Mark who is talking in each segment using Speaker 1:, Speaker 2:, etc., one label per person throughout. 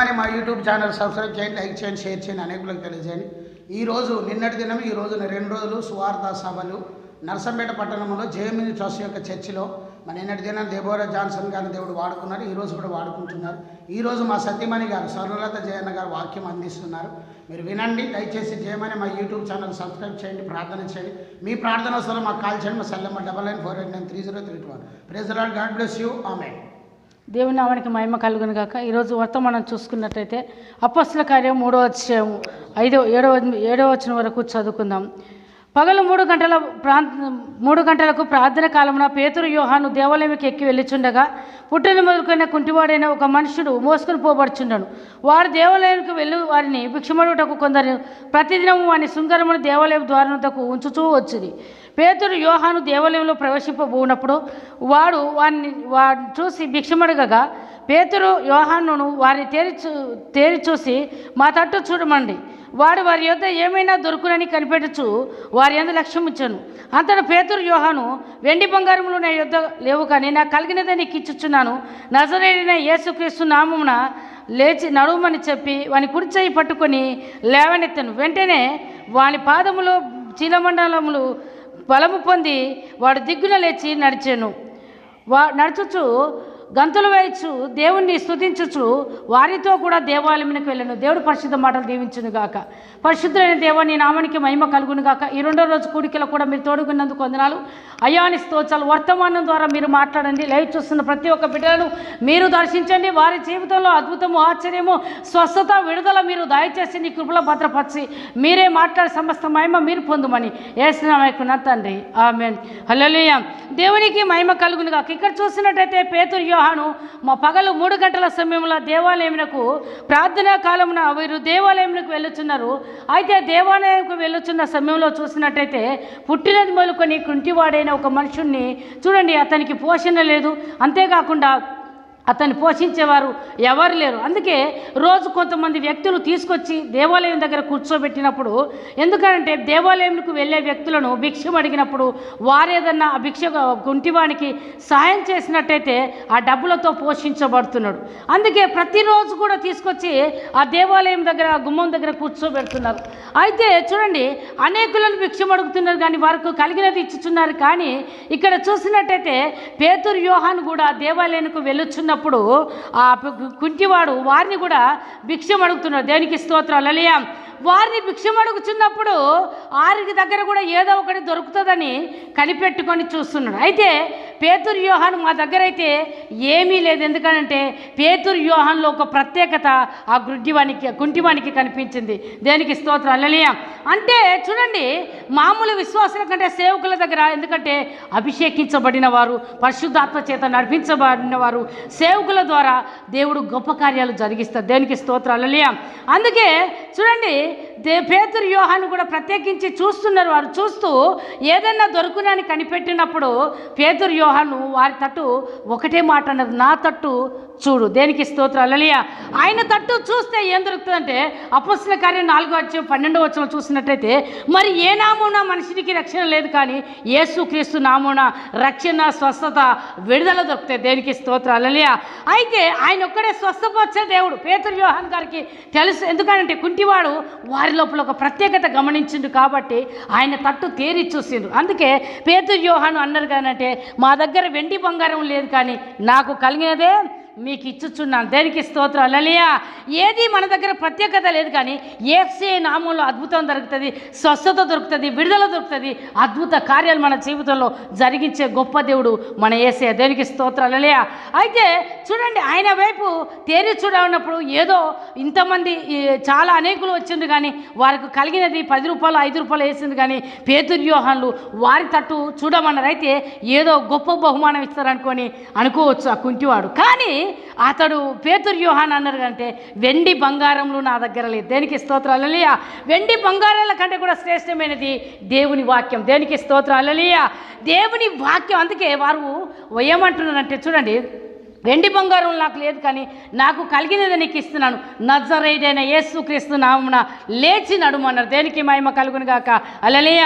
Speaker 1: జయమని మా YouTube channel subscribe చేయండి like చేయండి షేర్ చేయండి అనేకులకు తెలియజేయండి. ఈ రోజు నిన్నటి దినం ఈ రోజున రెండు రోజులు సువార్త సభలు. నర్సంపేట పట్టణంలో జయమిని ట్రస్ట్ యొక్క చర్చిలో మన నిన్నటి దినం దేబోరా జాన్సన్ గారిని దేవుడు వాడుకున్నారు. ఈరోజు కూడా వాడుకుంటున్నారు. ఈ రోజు మా సత్యమణి గారు స్వర్ణలత జయన్న గారు వాక్యం అందిస్తున్నారు. మీరు వినండి దయచేసి జయమని మా యూట్యూబ్ ఛానల్ సబ్స్క్రైబ్ చేయండి ప్రార్థన చేయండి. మీ ప్రార్థన వస్తున్న మాకు కాల్ చేయండి మా Chellamma double nine four eight nine three zero three two one. Praise God bless you. ఆమె
Speaker 2: దేవుని నామానికి మహిమ కలుగును గాక. ఈరోజు వర్తమానం చూసుకున్నట్టయితే అపస్సుల కార్యం మూడో అధ్యాయం ఐదో ఏడవ ఏడవ వచ్చిన వరకు చదువుకుందాం. పగలు మూడు గంటల ప్రాంత మూడు గంటలకు ప్రార్థన కాలమున పేతురు యోహాను దేవాలయంకి ఎక్కి వెళ్ళిచుండగా పుట్టిన మొదలుకున్న కుంటివాడైన ఒక మనుషుడు మోసుకుని పోబడుచుండను. వారు దేవాలయానికి వెళ్ళి వారిని భిక్షమడుటకు కొందరు ప్రతిదినము వారిని శృంగారమును దేవాలయం ద్వారమునకు ఉంచుతూ వచ్చింది పేతురు యోహాను దేవాలయంలో ప్రవేశింపబోనప్పుడు వాడు వారిని వాడు చూసి భిక్షమడగగా పేతురు యోహానును వారిని తేరి చూ తేరి చూసి మా తట్టు చూడమండి. వాడు వారి యొద్ద ఏమైనా దొరుకునని కనిపెట్టచ్చు వారి ఎందు లక్ష్యం ఇచ్చాను. అంతటా పేతురు యోహాను వెండి బంగారములు నా యొద్ద లేవు కానీ నాకు కలిగినదే నీకు ఇచ్చుచున్నాను. నజరేడిన యేసుక్రీస్తు నామమున లేచి నడుమని చెప్పి వాని కుడి చేయి పట్టుకొని లేవనెత్తాను. వెంటనే వాని పాదములో చీలమండలములు బలము పొంది వాడు దిగ్గున లేచి నడిచాను. వా నడుచుచు గంతులు వేయచ్చు దేవుణ్ణి స్థుతించుచు వారితో కూడా దేవాలయమునికి వెళ్ళను. దేవుడు పరిశుద్ధ మాటలు దీవించును గాక. పరిశుద్ధమైన దేవ నీ నామానికి మహిమ కలుగును గాక. ఈ రెండో రోజు కూడికలో కూడా మీరు తోడుకున్నందుకు వందనాలు. అయాని స్తోచాలు వర్తమానం ద్వారా మీరు మాట్లాడండి. లైవ్ చూస్తున్న ప్రతి ఒక్క బిడ్డలను మీరు దర్శించండి. వారి జీవితంలో అద్భుతము ఆశ్చర్యము స్వస్థత విడుదల మీరు దయచేసి నీ కృపలో భద్రపరిచి మీరే మాట్లాడే సమస్త మహిమ మీరు పొందుమని ఏసునామకున్న తండ్రి. ఆమె హలో దేవునికి మహిమ కలుగును గాక. ఇక్కడ చూసినట్టయితే పేతురు యోహాను మా పగలు మూడు గంటల సమయంలో దేవాలయమునకు ప్రార్థనా కాలమున వీరు దేవాలయమునకు వెళ్ళుచున్నారు. అయితే దేవాలయంకు వెళ్ళుచున్న సమయంలో చూసినట్టయితే పుట్టినది మొదలుకొని కుంటివాడైన ఒక మనుషుణ్ణి చూడండి అతనికి పోషణ లేదు. అంతేకాకుండా అతన్ని పోషించేవారు ఎవరు లేరు. అందుకే రోజు కొంతమంది వ్యక్తులు తీసుకొచ్చి దేవాలయం దగ్గర కూర్చోబెట్టినప్పుడు ఎందుకంటే దేవాలయంకు వెళ్ళే వ్యక్తులను భిక్షం అడిగినప్పుడు వారేదన్నా ఆ భిక్ష గుంటివానికి సాయం చేసినట్టయితే ఆ డబ్బులతో పోషించబడుతున్నాడు. అందుకే ప్రతిరోజు కూడా తీసుకొచ్చి ఆ దేవాలయం దగ్గర ఆ గుమ్మం దగ్గర కూర్చోబెడుతున్నారు. అయితే చూడండి అనేకులను భిక్షం అడుగుతున్నారు కానీ వారికి కలిగినది ఇచ్చుచున్నారు కానీ ఇక్కడ చూసినట్టయితే పేతురు వ్యూహాన్ని కూడా దేవాలయానికి వచ్చినప్పుడు ఆ కుంటివాడు వారిని కూడా భిక్షం అడుగుతున్నారు దేనికి స్తోత్రాలు? లలియా వారిని భిక్షం అడుగుచున్నప్పుడు వారికి దగ్గర కూడా ఏదో ఒకటి దొరుకుతుందని కనిపెట్టుకొని చూస్తున్నాడు. అయితే పేతురు యోహాన్ మా దగ్గర అయితే ఏమీ లేదు. ఎందుకనంటే పేతురు యోహాన్లో ఒక ప్రత్యేకత ఆ గుడ్డివానికి కుంటివానికి కనిపించింది. దేనికి స్తోత్రం? అల్లలియా అంటే చూడండి మామూలు విశ్వాసుల కంటే సేవకుల దగ్గర ఎందుకంటే అభిషేకించబడిన వారు పరిశుద్ధాత్మ చేత నడిపించబడిన వారు సేవకుల ద్వారా దేవుడు గొప్ప కార్యాలు జరిగిస్తారు. దేనికి స్తోత్రం? అల్లలియా అందుకే చూడండి పేతురు యోహాను కూడా ప్రత్యేకించి చూస్తున్నారు. వారు చూస్తూ ఏదన్నా దొరుకునని కనిపెట్టినప్పుడు పేతురు యోహాను వారి తట్టు ఒకటే మాట అన్నది నా తట్టు చూడు. దేనికి స్తోత్రాలు? అలలియా. ఆయన తట్టు చూస్తే ఏం దొరుకుతుందంటే అపస్సుల కార్యం నాలుగో వచ్చి పన్నెండో వచ్చిన చూసినట్టయితే మరి ఏ నామున మనిషినికి రక్షణ లేదు కానీ ఏసుక్రీస్తు క్రీస్తు రక్షణ స్వస్థత విడుదల దొరుకుతాయి. దేనికి స్తోత్రాలు? అలలియా. అయితే ఆయన ఒక్కడే స్వస్థపరిచే దేవుడు. పేతురు యోహాన్ గారికి తెలుసు. ఎందుకంటే కుంటివాడు వారి లోపల ఒక ప్రత్యేకత గమనించిండు కాబట్టి ఆయన తట్టు తేరి చూసిండు. అందుకే పేతురు వ్యూహాను అన్నారు కానంటే మా దగ్గర వెండి బంగారం లేదు కానీ నాకు కలిగినదే మీకు ఇచ్చుచున్నాను దేనికి స్తోత్రాలు? అలలియా ఏది మన దగ్గర ప్రత్యేకత లేదు కానీ ఏసే నామంలో అద్భుతం దొరుకుతుంది స్వస్థత దొరుకుతుంది విడుదల దొరుకుతుంది అద్భుత కార్యాలు మన జీవితంలో జరిగించే గొప్ప దేవుడు మన ఏసే దేనికి స్తోత్రాలు? అలలియా అయితే చూడండి ఆయన వైపు తేరి చూడన్నప్పుడు ఏదో ఇంతమంది చాలా అనేకులు వచ్చింది కానీ వారికి కలిగినది పది రూపాయలు ఐదు రూపాయలు వేసింది కానీ పేతుర్యోహాన్లు వారి తట్టు చూడమన్నారు. అయితే ఏదో గొప్ప బహుమానం ఇస్తారనుకొని అనుకోవచ్చు ఆ కుంటివాడు. కానీ అతడు పేతురు యోహాన్ అన్నారు అంటే వెండి బంగారంలో నా దగ్గర లేదు దేనికి స్తోత్రాలు? వెండి బంగారాల కంటే కూడా శ్రేష్టమైనది దేవుని వాక్యం. దేనికి స్తోత్రాలు? దేవుని వాక్యం. అందుకే వారు ఏమంటున్నారంటే చూడండి వెండి బంగారం నాకు లేదు కానీ నాకు కలిగినది నీకు ఇస్తున్నాను. నజరైడైన యేసు క్రీస్తు నామున లేచి నడుమన్నారు దేనికి మహిమ కలుగును గాక? అలలియ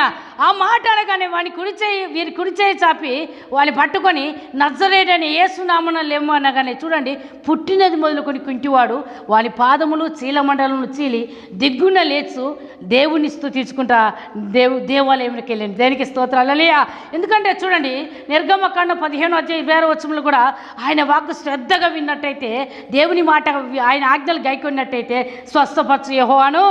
Speaker 2: ఆ మాట అనగానే వాని కుడిచేయి వీరి కుడిచేయి చాపి వాని పట్టుకొని నజరేడైన యేసు నామున లేము అనగానే చూడండి పుట్టినది మొదలుకొని కుంటివాడు వాని పాదములు చీలమండలను చీలి దిగ్గున లేచు దేవుని స్తుతించుకుంటా దేవు దేవాలయంలోకి వెళ్ళింది దేనికి స్తోత్రాలు? అలలియ ఎందుకంటే చూడండి నిర్గమకాండ పదిహేను అధ్యాయ ఇరవై ఆరో కూడా ఆయన వాక్ వాక్కు శ్రద్ధగా విన్నట్టయితే దేవుని మాట ఆయన ఆజ్ఞలు గైకొన్నట్టయితే స్వస్థపరచు యెహోవాను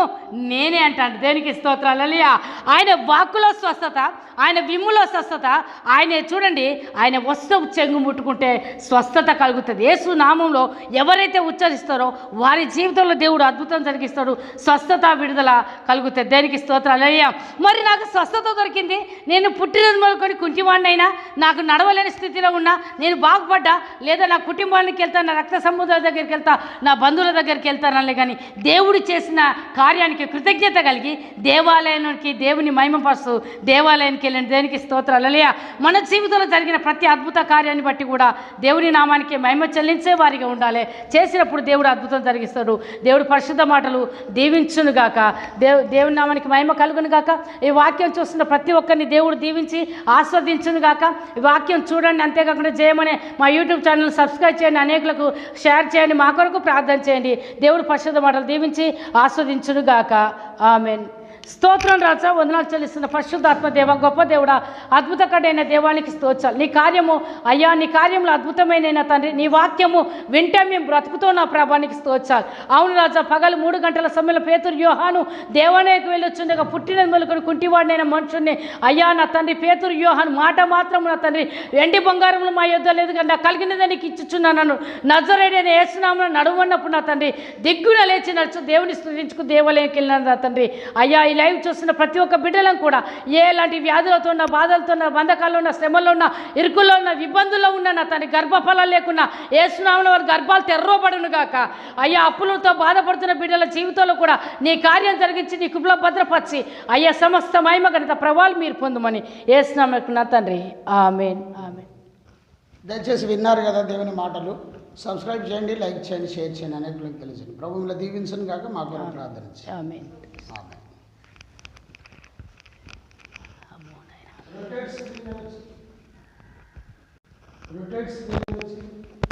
Speaker 2: నేనే అంటాను దేనికి స్తోత్రాలు? అలలియా ఆయన వాక్కులో స్వస్థత ఆయన విమ్ములో స్వస్థత. ఆయన చూడండి ఆయన వస్తువు చెంగు ముట్టుకుంటే స్వస్థత కలుగుతుంది. యేసు నామంలో ఎవరైతే ఉచ్చరిస్తారో వారి జీవితంలో దేవుడు అద్భుతం జరిగిస్తాడు. స్వస్థత విడుదల కలుగుతుంది. దేనికి స్తోత్రాలు? అయ్యా మరి నాకు స్వస్థత దొరికింది. నేను పుట్టినది మొదలుకొని కుంటివాడినైనా నాకు నడవలేని స్థితిలో ఉన్నా నేను బాగుపడ్డా లేదా నా కుటుంబానికి వెళ్తా నా రక్త సముద్రాల దగ్గరికి వెళ్తా నా బంధువుల దగ్గరికి వెళ్తానలే కానీ దేవుడు చేసిన కార్యానికి కృతజ్ఞత కలిగి దేవాలయానికి దేవుని మహిమపరుస్తూ దేవాలయానికి వెళ్ళిన దేనికి స్తోత్రాలు. అలయా మన జీవితంలో జరిగిన ప్రతి అద్భుత కార్యాన్ని బట్టి కూడా దేవుని నామానికి మహిమ చెల్లించే వారిగా ఉండాలి. చేసినప్పుడు దేవుడు అద్భుతం జరిగిస్తాడు. దేవుడు పరిశుద్ధ మాటలు దీవించునుగాక దేవు దేవుని నామానికి మహిమ కలుగునుగాక ఈ వాక్యం చూస్తున్న ప్రతి ఒక్కరిని దేవుడు దీవించి ఆస్వాదించునుగాక ఈ వాక్యం చూడండి అంతేకాకుండా జయమనే మా యూట్యూబ్ ఛానల్ సబ్స్క్రైబ్ చేయండి. అనేకులకు షేర్ చేయండి. మా కొరకు ప్రార్థన చేయండి. దేవుడు పరిశుద్ధ మాటలు దీవించి ఆస్వాదించునుగాక ఆమెన్. స్తోత్రం రాజా వందనాలు చెల్లిస్తున్న పరిశుద్ధాత్మ దేవ గొప్ప దేవుడా అద్భుతకడైన దేవానికి స్తోత్రాలు. నీ కార్యము అయ్యా నీ కార్యంలో అద్భుతమైన తండ్రి. నీ వాక్యము వింటే మేము బ్రతుకుతో నా ప్రభానికి స్తోత్రాలు. అవును రాజా పగలు మూడు గంటల సమయంలో పేతురు యోహాను దేవాలయకు వెళ్ళొచ్చుండగా పుట్టిన మొదలుకొని కుంటివాడినైన మనుషుణ్ణి. అయ్యా నా తండ్రి పేతురు వ్యూహాను మాట మాత్రం నా తండ్రి. వెండి బంగారములు మా యొద్ద లేదు కానీ నాకు దానికి నీకు ఇచ్చుచున్నాను నజరేడైన అని వేసునామను నడువన్నప్పుడు నా తండ్రి దిగ్గున లేచి నడుచు దేవుని స్థుతించుకు దేవాలయంకి వెళ్ళినాను నా తండ్రి. అయ్యా ఈ లైవ్ చూస్తున్న ప్రతి ఒక్క బిడ్డలను కూడా ఎలాంటి వ్యాధులతో ఉన్న బాధలతో ఉన్న బంధకాల్లో ఉన్న శ్రమల్లో ఉన్న ఇరుకుల్లో ఉన్న ఇబ్బందుల్లో ఉన్న నా తండ్రి గర్భఫలాలు లేకున్నా ఏసునామల వారి గర్భాలు తెర్రోబడును గాక. అయ్యా అప్పులతో బాధపడుతున్న బిడ్డల జీవితంలో కూడా నీ కార్యం జరిగించి నీ కుబుల భద్రపరిచి అయ్యా సమస్త మహిమ గణిత ప్రభావాలు మీరు పొందమని ఏసునామకు నా తండ్రి. ఆమెన్. ఆమెన్.
Speaker 1: దయచేసి విన్నారు కదా దేవుని మాటలు. సబ్స్క్రైబ్ చేయండి లైక్ చేయండి షేర్ చేయండి అనేకులకు తెలిసింది ప్రభువులో దీవించను కాక మా కొరకు ప్రార్థన చేయండి.
Speaker 2: rotates
Speaker 1: the
Speaker 2: energy rotates
Speaker 1: the energy